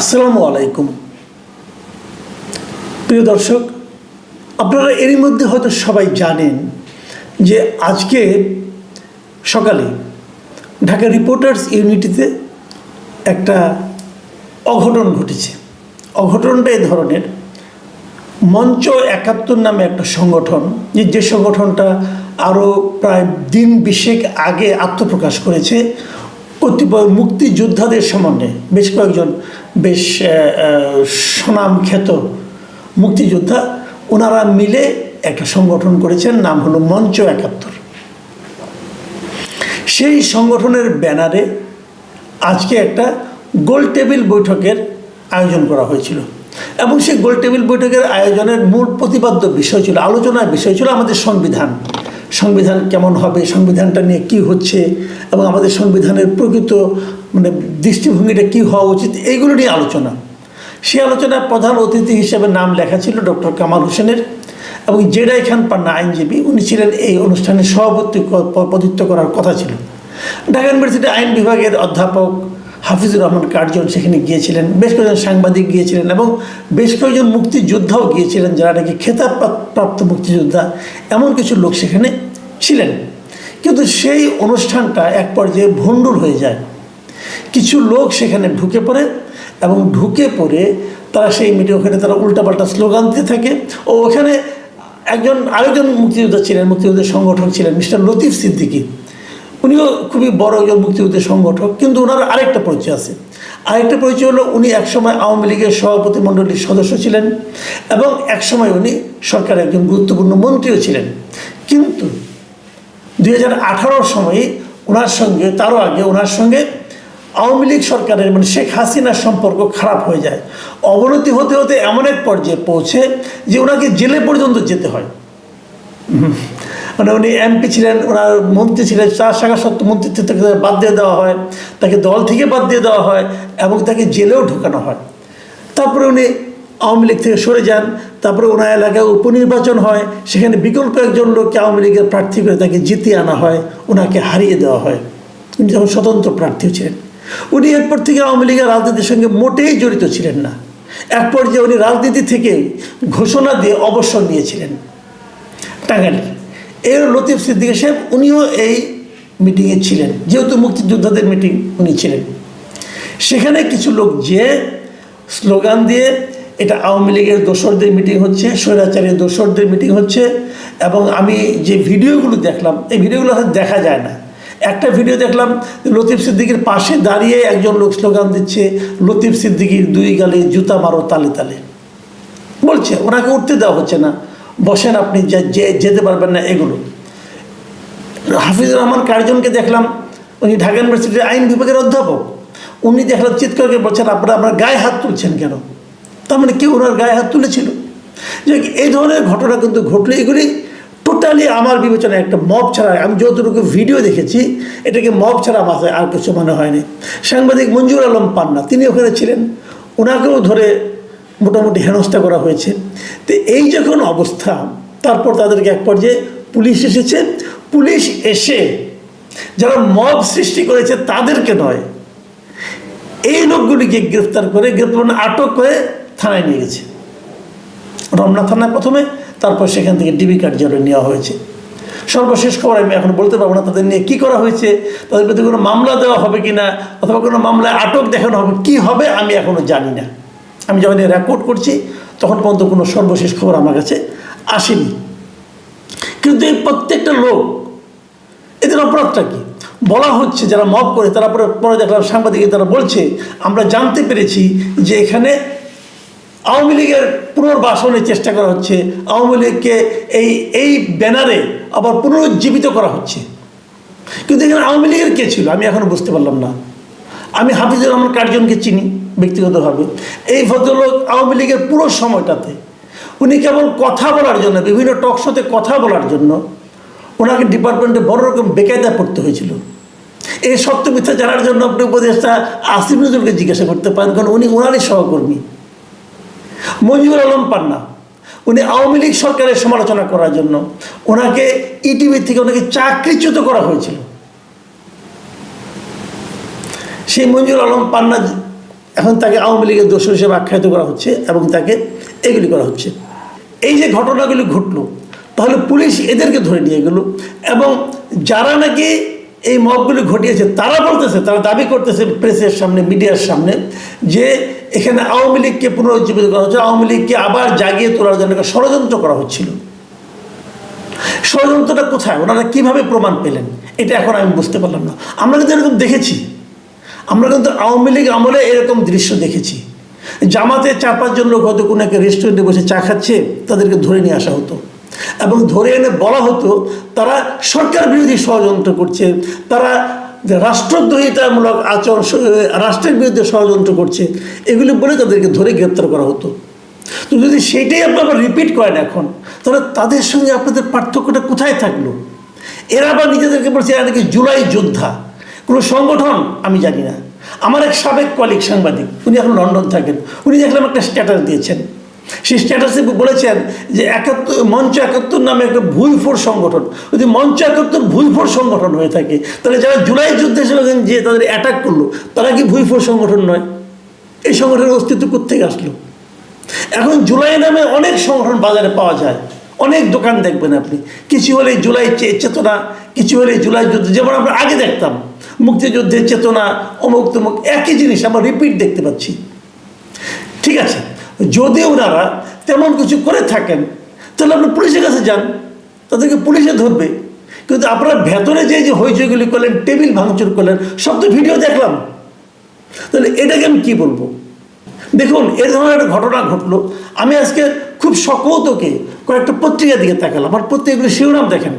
আসসালামু আলাইকুম। প্রিয় দর্শক, আপনারা এরই মধ্যে হয়তো সবাই জানেন যে আজকে সকালে ঢাকা রিপোর্টার্স ইউনিটিতে একটা অঘটন ঘটেছে। অঘটনটা এ ধরনের। মঞ্চ একাত্তর নামে একটা সংগঠন, যে যে সংগঠনটা আরও প্রায় দিন বিশেক আগে আত্মপ্রকাশ করেছে কতিপয় মুক্তিযোদ্ধাদের সম্বন্ধে বেশ কয়েকজন, বেশ সুনাম খ্যাত মুক্তিযোদ্ধা, ওনারা মিলে একটা সংগঠন করেছেন, নাম হলো মঞ্চ একাত্তর। সেই সংগঠনের ব্যানারে আজকে একটা গোল টেবিল বৈঠকের আয়োজন করা হয়েছিল। এবং সেই গোল টেবিল বৈঠকের আয়োজনের মূল প্রতিপাদ্য বিষয় ছিল, আলোচনার বিষয় ছিল আমাদের সংবিধান। সংবিধান কেমন হবে, সংবিধানটা নিয়ে কি হচ্ছে এবং আমাদের সংবিধানের প্রকৃত মানে দৃষ্টিভঙ্গিটা কি হওয়া উচিত এইগুলো নিয়ে আলোচনা। সেই আলোচনায় প্রধান অতিথি হিসেবে নাম লেখা ছিল ডক্টর কামাল হোসেনের এবং জেডাই খান পান্না আইনজীবী, উনি ছিলেন এই অনুষ্ঠানে সভাপতি পদত্ব করার কথা ছিল। ঢাকা ইউনিভার্সিটি আইন বিভাগের অধ্যাপক হাফিজুর রহমান কার্জন সেখানে গিয়েছিলেন, বেশ কয়েকজন সাংবাদিক গিয়েছিলেন এবং বেশ কয়েকজন মুক্তিযোদ্ধাও গিয়েছিলেন যারা নাকি খেতাব প্রাপ্ত মুক্তিযোদ্ধা, এমন কিছু লোক সেখানে ছিলেন। কিন্তু সেই অনুষ্ঠানটা এক পর্যায়ে ভণ্ডুল হয়ে যায়। কিছু লোক সেখানে ঢুকে পড়ে এবং ঢুকে পড়ে তারা সেই মিটিং, ওখানে তারা উল্টাপাল্টা স্লোগান দিতে থাকে। ও ওখানে একজন, আরেকজন মুক্তিযোদ্ধা ছিলেন মুক্তিযুদ্ধের সংগঠক ছিলেন, মিস্টার লতিফ সিদ্দিকী। উনিও খুবই বড় একজন মুক্তিযুদ্ধের সংগঠক, কিন্তু ওনার আরেকটা পরিচয় আছে। আরেকটা পরিচয় হলো উনি একসময় আওয়ামী লীগের সভাপতি মণ্ডলীর সদস্য ছিলেন এবং একসময় উনি সরকারের একজন গুরুত্বপূর্ণ মন্ত্রীও ছিলেন। কিন্তু দুই সময়ে ওনার সঙ্গে, তারও আগে ওনার সঙ্গে আওয়ামী লীগ সরকারের মানে শেখ হাসিনার সম্পর্ক খারাপ হয়ে যায়। অবনতি হতে হতে এমন এক পর্যায়ে পৌঁছে যে ওনাকে জেলে পর্যন্ত যেতে হয়। মানে উনি এমপি ছিলেন, ওনার মন্ত্রী ছিলেন, চার শাখা সত্য মন্ত্রিত্ব থেকে বাদ দিয়ে দেওয়া হয়, তাকে দল থেকে বাদ দিয়ে দেওয়া হয় এবং তাকে জেলেও ঢুকানো হয়। তারপরে উনি আওয়ামী লীগ থেকে সরে যান, তারপরে ওনার এলাকায় উপনির্বাচন হয়, সেখানে বিকল্প একজন লোককে আওয়ামী লীগের প্রার্থী করে তাকে জিতিয়ে আনা হয়, ওনাকে হারিয়ে দেওয়া হয়। উনি যখন স্বতন্ত্র প্রার্থী ছিলেন, উনি এরপর থেকে আওয়ামী লীগের রাজনীতির সঙ্গে মোটেই জড়িত ছিলেন না। এক পর্যায়ে উনি রাজনীতি থেকে ঘোষণা দিয়ে অবসর নিয়েছিলেন। টাঙ্গাইল। এর লতিফ সিদ্দিক সাহেব, উনিও এই মিটিংয়ে ছিলেন, যেহেতু মুক্তিযোদ্ধাদের মিটিং উনি ছিলেন। সেখানে কিছু লোক যে স্লোগান দিয়ে এটা আওয়ামী লীগের দোসরদের মিটিং হচ্ছে, স্বৈরাচারের দোসরদের মিটিং হচ্ছে, এবং আমি যে ভিডিওগুলো দেখলাম, এই ভিডিওগুলো দেখা যায় না। একটা ভিডিও দেখলাম, লতিফ সিদ্দিকির পাশে দাঁড়িয়ে একজন লোক স্লোগান দিচ্ছে, লতিফ সিদ্দিকির দুই গালে জুতা মারো তালে তালে। বলছে, ওনাকে উঠতে দেওয়া হচ্ছে না। বসেন আপনি, যে- যেতে পারবেন না এগুলো। হাফিজুর রহমান কার্জনকে দেখলাম, উনি ঢাকা ইউনিভার্সিটির আইন বিভাগের অধ্যাপক। উনি দেখলাম চিৎকার করে বলছেন, আপনারা আপনার গায়ে হাত তুলছেন কেন? তার মানে কেউ ওনার গায়ে হাত তুলেছিল। যে এই ধরনের ঘটনা কিন্তু ঘটলে এগুলি টোটালি আমার বিবেচনায় একটা মব ছাড়া, আমি যতটুকু ভিডিও দেখেছি, এটাকে মব ছাড়া মাথায় আর কিছু মনে হয়নি। সাংবাদিক মঞ্জুর আলম পান্না, তিনি ওখানে ছিলেন। ওনাকেও ধরে মোটামুটি হেনস্থা করা হয়েছে। তো এই যখন অবস্থা, তারপর তাদেরকে এক পর্যায়ে পুলিশ এসেছে। পুলিশ এসে যারা মব সৃষ্টি করেছে তাদেরকে নয়, এই লোকগুলিকে গ্রেফতার করে গ্রেফতার মানে আটক করে থানায় নিয়ে গেছে। রমনা থানায় প্রথমে, তারপর সেখান থেকে ডিবি কার্যালয়ে নেওয়া হয়েছে। সর্বশেষ খবর আমি এখন বলতে পারব না তাদের নিয়ে কী করা হয়েছে, তাদের প্রতি কোনো মামলা দেওয়া হবে কি না অথবা কোনো মামলায় আটক দেখানো হবে, কি হবে আমি এখনও জানি না। আমি যখন রেকর্ড করছি, তখন পর্যন্ত কোনো সর্বশেষ খবর আমার কাছে আসেনি। কিন্তু এই প্রত্যেকটা লোক, এদের অপরাধটা কি? বলা হচ্ছে যারা মব করে, তারা পরে পরে দেখলাম সাংবাদিক তারা বলছে, আমরা জানতে পেরেছি যে এখানে আওয়ামী লীগের পুনর্বাসনের চেষ্টা করা হচ্ছে। আওয়ামী লীগকে এই এই ব্যানারে আবার পুনরুজ্জীবিত করা হচ্ছে। কিন্তু এখানে আওয়ামী লীগের কে ছিল? আমি এখনও বুঝতে পারলাম না। আমি হাফিজুর রহমান কার্জনকে চিনি, ব্যক্তিগতভাবে। এই ভদ্রলোক আওয়ামী লীগের পুরো সময়টাতে উনি কেবল কথা বলার জন্য, বিভিন্ন টক শোতে কথা বলার জন্য ওনাকে ডিপার্টমেন্টে বড় রকম বেকায়দা পড়তে হয়েছিল। এই সত্য মিথ্যা জানার জন্য আপনি উপদেষ্টা আসিফ নজরুলকে জিজ্ঞাসা করতে পারেন, কারণ উনি ওনারই সহকর্মী। মঞ্জুর আলম পান্না, উনি আওয়ামী লীগ সরকারের সমালোচনা করার জন্য ওনাকে ইটিভি থেকে ওনাকে চাকরিচ্যুত করা হয়েছিল। সেই মঞ্জুর আলম পান্না এখন তাকে আওয়ামী লীগের দোষ হিসেবে আখ্যায়িত করা হচ্ছে এবং তাকে এগুলি করা হচ্ছে। এই যে ঘটনাগুলি ঘটলো, তাহলে পুলিশ এদেরকে ধরে নিয়ে গেল এবং যারা নাকি এই মবগুলি ঘটিয়েছে, তারা বলতেছে, তারা দাবি করতেছে প্রেসের সামনে, মিডিয়ার সামনে যে এখানে আওয়ামী লীগকে পুনরুজ্জীবিত করা হচ্ছে, আওয়ামী লীগকে আবার জাগিয়ে তোলার জন্য ষড়যন্ত্র করা হচ্ছিল। ষড়যন্ত্রটা কোথায়? ওনারা কীভাবে প্রমাণ পেলেন? এটা এখন আমি বুঝতে পারলাম না। আমরা কিন্তু এরকম দেখেছি। আমরা কিন্তু আওয়ামী লীগ আমলে এরকম দৃশ্য দেখেছি। জামাতে চার পাঁচজন লোক হয়তো কোনো একটা রেস্টুরেন্টে বসে চা খাচ্ছে, তাদেরকে ধরে নিয়ে আসা হতো। এবং ধরে এনে বলা হতো, তারা সরকার বিরোধী ষড়যন্ত্র করছে, তারা রাষ্ট্রদ্রোহিতামূলক আচরণ রাষ্ট্রের বিরুদ্ধে ষড়যন্ত্র করছে, এগুলি বলে তাদেরকে ধরে গ্রেপ্তার করা হতো। তো যদি সেইটাই আপনারা রিপিট করেন এখন, তাহলে তাদের সঙ্গে আপনাদের পার্থক্যটা কোথায় থাকল? এরা আবার নিজেদেরকে বলছে, এরা নাকি জুলাই যোদ্ধা। কোনো সংগঠন, আমি জানি না। আমার এক সাবেক কলিগ সাংবাদিক, উনি এখন লন্ডন থাকেন, উনি দেখলাম একটা স্ট্যাটাস দিয়েছেন। সেই স্ট্যাটাসে বলেছেন যে একাত্তর, মঞ্চ একাত্তর নামে একটা ভুলফোর সংগঠন। যদি মঞ্চ একাত্তর ভুলফোর সংগঠন হয়ে থাকে, তাহলে যারা জুলাই যুদ্ধে যে তাদের অ্যাটাক করল, তারা কি ভুলফোর সংগঠন নয়? এই সংগঠনের অস্তিত্ব কোথেকে আসলো? এখন জুলাই নামে অনেক সংগঠন বাজারে পাওয়া যায়। অনেক দোকান দেখবেন আপনি। কিছু হলে জুলাই চেতনা, কিছু হলে জুলাই যুদ্ধ, যেমন আমরা আগে দেখতাম। মুক্তিযুদ্ধের চেতনা, অমুক তমুক, একই জিনিস আমরা রিপিট দেখতে পাচ্ছি। ঠিক আছে? যদি ওনারা তেমন কিছু করে থাকেন, তাহলে আপনি পুলিশের কাছে যান, তাদেরকে পুলিশে ধরবে। কিন্তু আপনারা ভেতরে যে যে হইচইগুলি করলেন, টেবিল ভাঙচুর করলেন, সব তো ভিডিও দেখলাম। তাহলে এটাকে আমি কী বলব? দেখুন, এ ধরনের একটা ঘটনা ঘটলো। আমি আজকে খুব সকৌতকে কয়েকটা পত্রিকা দিকে তাকালাম। আমার পত্রিকাগুলো শিরোনাম দেখেন।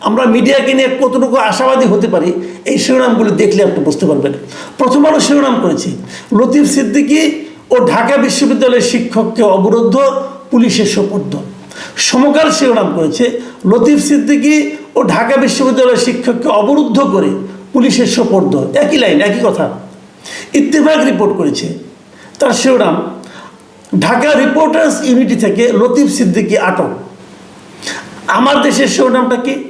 আমরা মিডিয়াকে নিয়ে কতটুকু আশাবাদী হতে পারি এই শিরোনামগুলো দেখলে আপনি বুঝতে পারবেন। প্রথম আলো শিরোনাম করেছি। লতিফ সিদ্দিকী ও ঢাকা বিশ্ববিদ্যালয়ের শিক্ষককে অবরুদ্ধ, পুলিশের সোপর্দ। সমকাল শিরোনাম করেছে। লতিফ সিদ্দিকি ও ঢাকা বিশ্ববিদ্যালয়ের শিক্ষককে অবরুদ্ধ করে পুলিশের সোপর্দ। একই লাইন, একই কথা। ইত্তেফাক রিপোর্ট করেছে। তার শিরোনাম, ঢাকা রিপোর্টার্স ইউনিটি থেকে লতিফ সিদ্দিকী আটক। আমার দেশের শিরোনামটা কি?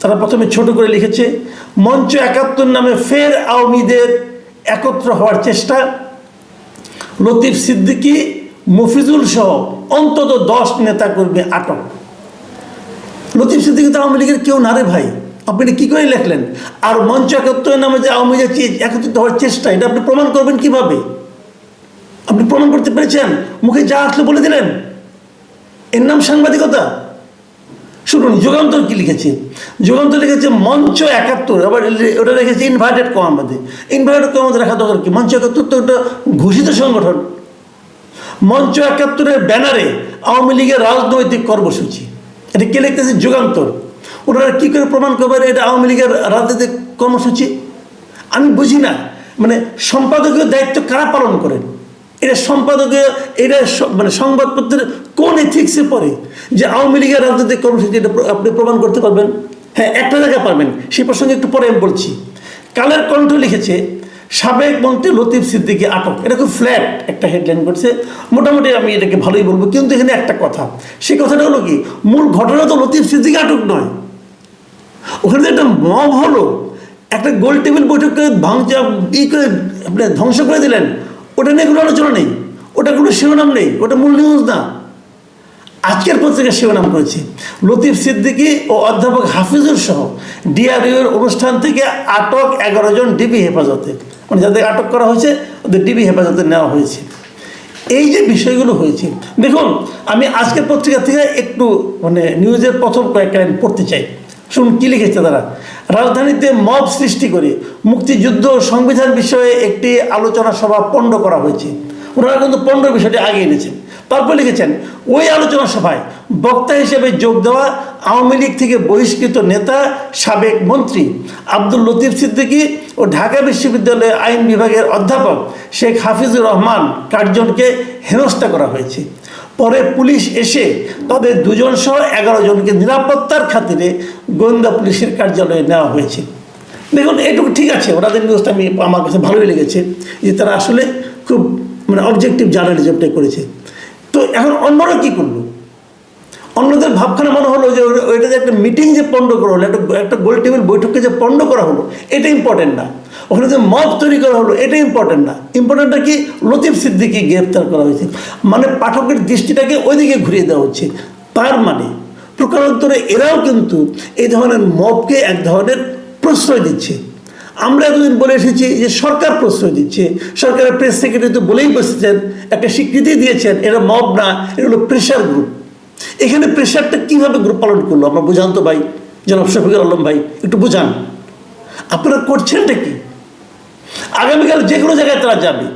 তারা প্রথমে ছোট করে লিখেছে মঞ্চ একাত্তর নামে ফের আওয়ামীদের একত্র হওয়ার চেষ্টা। লতিফ সিদ্দিকী, মফিজুল সহ অন্তত দশ নেতা কর্মী আটক। লতিফ সিদ্দিকী তো আওয়ামী লীগের কেউ না রে ভাই। আপনি কী করে লেখলেন? আর মঞ্চ একাত্তর নামে যে আওয়ামী লীগের চে- একত্রিত হওয়ার চেষ্টা, এটা আপনি প্রমাণ করবেন কীভাবে? আপনি প্রমাণ করতে পেরেছেন? মুখে যা আসলে বলে দিলেন। এর নাম সাংবাদিকতা? শুনুন, যুগান্তর কি লিখেছে? যুগান্তর লিখেছে মঞ্চ একাত্তর, আবার ওটা লিখেছে ইনভার্টেড আমাদের ইনভার্টেড কম আমাদের রাখা দরকার কি? মঞ্চ একাত্তর তো একটা ঘোষিত সংগঠন। মঞ্চ একাত্তরের ব্যানারে আওয়ামী লীগের রাজনৈতিক কর্মসূচি। এটা কে লিখতেছে? যুগান্তর। ওনারা কী করে প্রমাণ করবেন এটা আওয়ামী লীগের রাজনৈতিক কর্মসূচি? আমি বুঝি না। মানে সম্পাদকীয় দায়িত্ব কারা পালন করেন? এটা সম্পাদকীয়, এটা মানে সংবাদপত্রের কোন এথিক্সে পড়ে যে আওয়ামী লীগের রাজনৈতিক কর্মসূচি এটা আপনি প্রমাণ করতে পারবেন? হ্যাঁ একটা জায়গায় পারবেন। সেই প্রসঙ্গে একটু পরে আমি বলছি। কালের কণ্ঠ লিখেছে, সাবেক মন্ত্রী লতিফ সিদ্দিকী আটক। এটা খুব ফ্ল্যাট একটা হেডলাইন করছে। মোটামুটি আমি এটাকে ভালোই বলব। কিন্তু এখানে একটা কথা। সেই কথাটা হলো কি? মূল ঘটনা তো লতিফ সিদ্দিকী আটক নয়। ওখানে একটা মব হলো। একটা গোল টেবিল বৈঠক করে ভাঙচা ই করে আপনি ধ্বংস করে দিলেন। ওটা নিয়ে কোনো আলোচনা নেই। ওটা কোনো শিরোনাম নেই। ওটা মূল নিউজ না। আজকের পত্রিকা শিরোনাম করেছে। লতিফ সিদ্দিকী ও অধ্যাপক হাফিজুর সহ ডিআরইউর অনুষ্ঠান থেকে আটক এগারো জন ডিবি হেফাজতে। মানে যাদের আটক করা হয়েছে, ওদের ডিবি হেফাজতে নেওয়া হয়েছে। এই যে বিষয়গুলো হয়েছে, দেখুন, আমি আজকের পত্রিকা থেকে একটু মানে নিউজের প্রথম কয়েকটা লাইন পড়তে চাই। শুনুন, কী লিখেছে তারা? রাজধানীতে মব সৃষ্টি করে মুক্তিযুদ্ধ সংবিধান বিষয়ে একটি আলোচনা সভা পণ্ড করা হয়েছে। ওনারা কিন্তু পণ্ড বিষয়টি আগে এনেছেন। তারপর লিখেছেন, ওই আলোচনা সভায় বক্তা হিসেবে যোগ দেওয়া আওয়ামী লীগ থেকে বহিষ্কৃত নেতা, সাবেক মন্ত্রী আব্দুল লতিফ সিদ্দিকী ও ঢাকা বিশ্ববিদ্যালয়ের আইন বিভাগের অধ্যাপক শেখ হাফিজুর রহমান কার্জনকে হেনস্থা করা হয়েছে। পরে পুলিশ এসে তাদের দুজন সহ এগারো জনকে নিরাপত্তার খাতিরে গোয়েন্দা পুলিশের কার্যালয়ে নেওয়া হয়েছে। দেখুন, এটুকু ঠিক আছে, ওনাদের নিউজটা আমি, আমার কাছে ভালোই লেগেছে যে তারা আসলে খুব মানে অবজেক্টিভ জার্নালিজমটাই করেছে। তো এখন অন্যরা কী করল? অন্যদের ভাবখানা মনে হলো যে ওইটা যে একটা মিটিং যে পণ্ড করা হলো, একটা একটা গোল টেবিল বৈঠককে যে পণ্ড করা হলো, এটা ইম্পর্টেন্ট না। ওখানে যে মব তৈরি করা হলো, এটা ইম্পর্টেন্ট না। ইম্পর্টেন্টটা কি? লতিফ সিদ্দিকি গ্রেপ্তার করা হয়েছে। মানে পাঠকের দৃষ্টিটাকে ওইদিকে ঘুরিয়ে দেওয়া হচ্ছে। তার মানে প্রকারান্তরে এরাও কিন্তু এই ধরনের মবকে এক ধরনের প্রশ্রয় দিচ্ছে। আমরা এতদিন বলে এসেছি যে সরকার প্রশ্রয় দিচ্ছে। সরকারের প্রেস সেক্রেটারি তো বলেই বসেছেন, একটা স্বীকৃতি দিয়েছেন, এরা মব না এটা হলো প্রেশার গ্রুপ এখানে প্রেশারটা কীভাবে গ্রুপ পালন করল? আমরা বোঝান তো ভাই, জনাব শফিকুর আলম ভাই, একটু বোঝান। আপনারা করছেনটা কি? আগামীকাল যে কোনো জায়গায় তারা যাবে।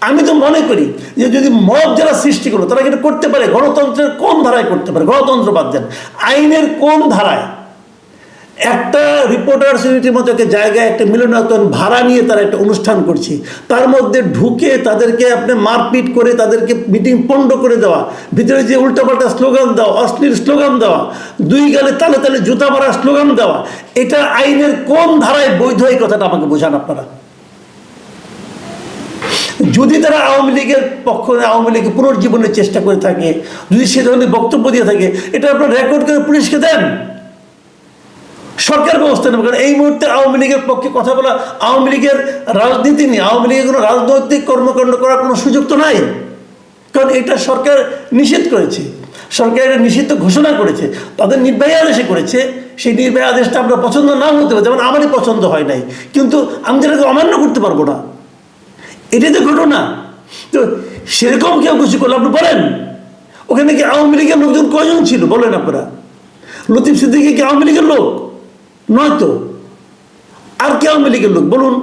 আমি তো মনে করি যে যদি মব যারা সৃষ্টি করল, তারা কিন্তু করতে পারে। গণতন্ত্রের কোন ধারায় করতে পারে? গণতন্ত্র বাদ দেন। আইনের কোন ধারায়? একটা রিপোর্টার্স মতো একটা জায়গায় একটা মিলনায়তন ভাড়া নিয়ে তারা একটা অনুষ্ঠান করছে। তার মধ্যে ঢুকে তাদেরকে আপনি মারপিট করে তাদেরকে মিটিং পণ্ড করে দেওয়া, ভিতরে যে উল্টাপাল্টা স্লোগান দেওয়া, অশ্লীল স্লোগান দেওয়া, দুই গালে তালে তালে জুতা মারা স্লোগান দেওয়া, এটা আইনের কোন ধারায় বৈধ এই কথাটা আমাকে বোঝান আপনারা? যদি তারা আওয়ামী লীগের পক্ষ আওয়ামী লীগের পুনর্জীবনের চেষ্টা করে থাকে, যদি সে ধরনের বক্তব্য দিয়ে থাকে, এটা আপনার রেকর্ড করে পুলিশকে দেন। সরকার ব্যবস্থা নেবে। কারণ এই মুহূর্তে আওয়ামী লীগের পক্ষে কথা বলা, আওয়ামী লীগের রাজনীতি নিয়ে, আওয়ামী লীগের কোনো রাজনৈতিক কর্মকাণ্ড করার কোনো সুযোগ তো নাই। কারণ এটা সরকার নিষেধ করেছে। সরকার এটা নিষিদ্ধ ঘোষণা করেছে। তাদের নির্বাহী আদেশে করেছে। সেই নির্বাহী আদেশটা আমরা পছন্দ না হতে পারে, যেমন আমারই পছন্দ হয় নাই। কিন্তু আমি যেটাকে অমান্য করতে পারব না। এটাই তো ঘটনা। তো সেরকম কেউ কিছু করল আপনি বলেন। ওখানে কি আওয়ামী লীগের লোকজন কয়জন ছিল? বলেন আপনারা। লতিফ সিদ্দিকি কি আওয়ামী লীগের লোক? নয় তো আর কি আওয়ামী লীগের লোক? বলুন।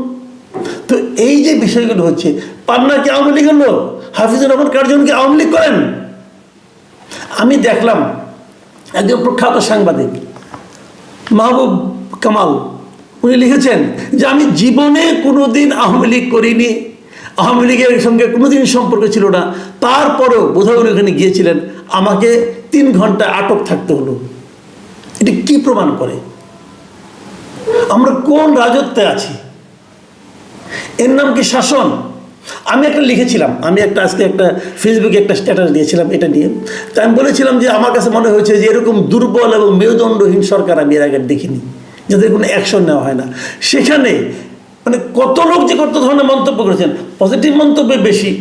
তো এই যে বিষয়গুলো হচ্ছে, পাবনা কি আওয়ামী লীগের লোক? হাফিজুর রহমান কার্জন কি আওয়ামী লীগ করেন? আমি দেখলাম একজন প্রখ্যাত সাংবাদিক, মাহবুব কামাল, উনি লিখেছেন যে, আমি জীবনে কোনোদিন আওয়ামী লীগ করিনি। আওয়ামী লীগের সঙ্গে কোনোদিন সম্পর্ক ছিল না। তারপরেও বোধহয় উনি ওখানে গিয়েছিলেন। আমাকে তিন ঘণ্টা আটক থাকতে হলো। এটা কি প্রমাণ করে? আমরা কোন রাজত্বে আছি? এর নাম কি শাসন? আমি একটা লিখেছিলাম, আমি একটা আজকে একটা ফেসবুকে একটা স্ট্যাটাস দিয়েছিলাম এটা নিয়ে। তা আমি বলেছিলাম যে আমার কাছে মনে হয়েছে যে এরকম দুর্বল এবং মেরুদণ্ডহীন সরকার আমি এর আগে দেখিনি, যাদের কোনো অ্যাকশন নেওয়া হয় না। সেখানে মানে কত লোক যে কত ধরনের মন্তব্য করেছেন পজিটিভ মন্তব্য বেশি।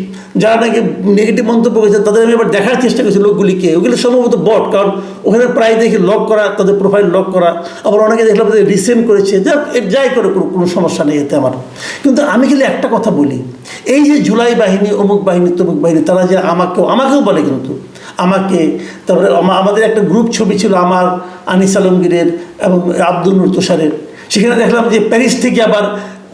যারা নাকি নেগেটিভ মন্তব্য করেছেন, তাদের আমি এবার দেখার চেষ্টা করছি লোকগুলিকে। ওগুলো সম্ভবত বট কারণ ওখানে প্রায় দেখি লক করা, তাদের প্রোফাইল লক করা। আবার অনেকে দেখলাম যে রিসেন্ট করেছে। যাক, এর যাই করে কোনো কোনো সমস্যা নেই এতে আমার। কিন্তু আমি খালি একটা কথা বলি, এই যে জুলাই বাহিনী, অমুক বাহিনী, তমুক বাহিনী, তারা যে আমাকেও আমাকেও বলে কিন্তু, আমাকে, তারপরে আমাদের একটা গ্রুপ ছবি ছিল আমার, আনিস আলমগীরের এবং আব্দুল নূর তুষারের সেখানে দেখলাম যে প্যারিস থেকে আবার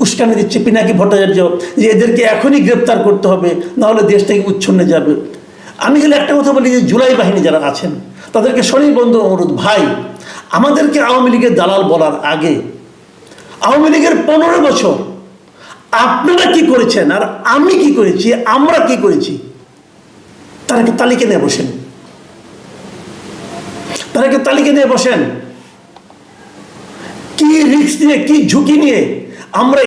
উস্কানি দিচ্ছে, পিনাকি ভট্টাচার্য, যে এদেরকে এখনই গ্রেপ্তার করতে হবে, নাহলে দেশ থেকে উচ্ছন্নে যাবে। আমি খালি একটা কথা বলি যে, জুলাই বাহিনী যারা আছেন, তাদেরকে বন্ধু অনুরোধ ভাই, আমাদেরকে আওয়ামী লীগের দালাল বলার আগে, আওয়ামী লীগের পনেরো বছর আপনারা কি করেছেন আর আমি কি করেছি, আমরা কি করেছি তারাকে তালিকা নিয়ে বসেন? তারাকে তালিকা নিয়ে বসেন? কি রিস্ক নিয়ে, কি ঝুঁকি নিয়ে আমরা